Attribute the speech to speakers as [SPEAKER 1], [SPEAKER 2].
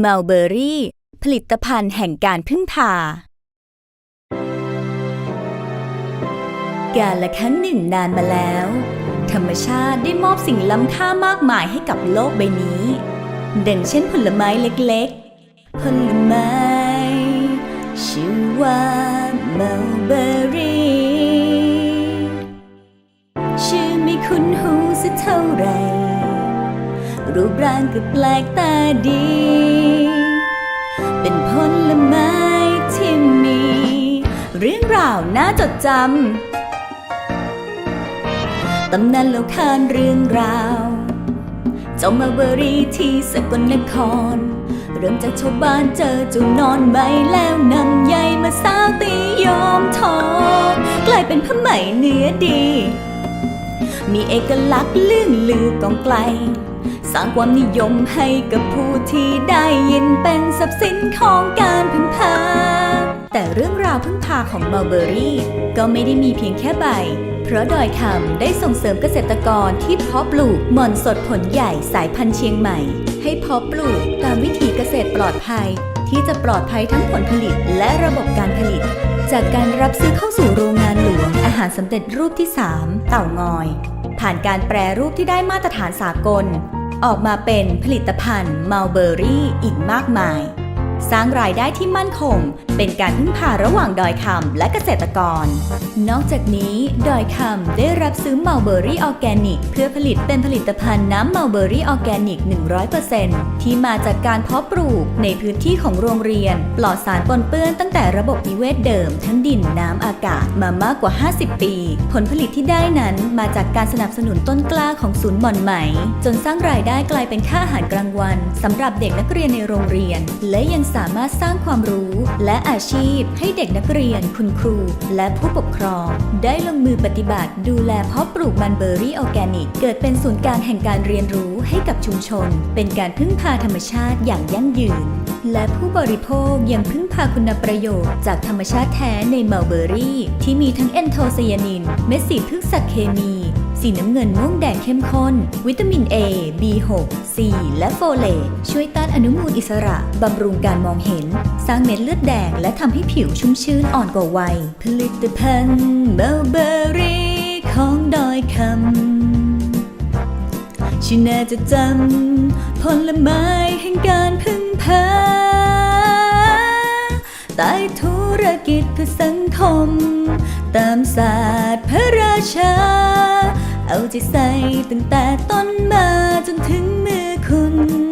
[SPEAKER 1] เมลเบอรี่ ผลิตภัณฑ์แห่งการพึ่งพา กาละครั้งหนึ่งนานมาแล้ว ธรรมชาติได้มอบสิ่งล้ำค่ามากมายให้กับโลกใบนี้ดังเช่นผลไม้เล็กๆ ผลไม้ ชื่อว่าเมลเบอรี่ ชื่อไม่คุ้นหูสักเท่าไหร่ รูปร่างก็แปลกตาดี เป็นผลไม้ที่มี เรื่องราวน่าจดจำตำนานเล่าขานเรื่องราว เจ้ามาเบอรี่ที่สกลนคร เริ่มจากชาวบ้านเจอเจ้านอนใบแล้วนำใยมาสาวตียอมทองกลายเป็นผ้าไหมเนื้อดีมีเอกลักษณ์ลื่นลือกองไกล สร้างความนิยมให้กับผู้ที่ได้ยินเป็นทรัพย์สินของการพึ่งพา แต่เรื่องราวพึ่งพาของเมลเบอรี่ก็ไม่ได้มีเพียงแค่ใบ เพราะดอยคำได้ส่งเสริมเกษตรกรที่เพาะปลูกหม่อนสดผลใหญ่สายพันธุ์เชียงใหม่ ให้เพาะปลูกตามวิธีเกษตรปลอดภัย ที่จะปลอดภัยทั้งผลผลิตและระบบการผลิต จากการรับซื้อเข้าสู่โรงงานหลวงอาหารสำเร็จรูปที่ 3 เต่างอยผ่านการแปรรูปที่ได้มาตรฐานสากล ออกมาเป็นผลิตภัณฑ์มัลเบอรี่อีกมากมาย สร้างรายได้ที่มั่นคง เป็นการพึ่งพาระหว่างดอยคำและเกษตรกร นอกจากนี้ดอยคำได้รับซื้อมัลเบอรี่ออร์แกนิก เพื่อผลิตเป็นผลิตภัณฑ์น้ำมัลเบอรี่ออร์แกนิก 100%ที่มาจากการเพาะปลูกในพื้นที่ของโรงเรียน ปลอดสารปนเปื้อนตั้งแต่ระบบนิเวศเดิม ทั้งดินน้ำอากาศมามากกว่า 50 ปี ผลผลิตที่ได้นั้นมาจากการสนับสนุนต้นกล้าของศูนย์หม่อนไหม จนสร้างรายได้กลายเป็นค่าอาหารกลางวันสำหรับเด็กนักเรียนในโรงเรียน และยังสามารถสร้างความรู้และอาชีพให้เด็กนักเรียนคุณครู และผู้ปกครอง ได้ลงมือปฏิบัติ ดูแลเพาะปลูกมันเบอรี่ออร์แกนิก เกิดเป็นศูนย์กลางแห่งการเรียนรู้ให้กับชุมชน เป็นการพึ่งพาธรรมชาติอย่างยั่งยืน และผู้บริโภคยังพึ่งพาคุณประโยชน์จากธรรมชาติแท้ในมัลเบอรี่ ที่มีทั้งเอนโทไซยานิน เม็ดสีพืชสัตว์เคมี สีน้ำเงินม่วงแดงเข้มข้น วิตามิน A B6 C และโฟเลตช่วยต้านอนุมูลอิสระ บำรุงการมองเห็น สร้างเม็ดเลือดแดง และทำให้ผิวชุ่มชื้นอ่อนกว่าวัย ผลิตภัณฑ์มัลเบอรี่ของดอยคำชื่อน่าจะจำผลไม้แห่งการพึ่งพาใต้ธุรกิจเพื่อสังคม ตามศาสตร์พระราชา ใจใส่ตั้งแต่ต้นมาจนถึงมือคุณ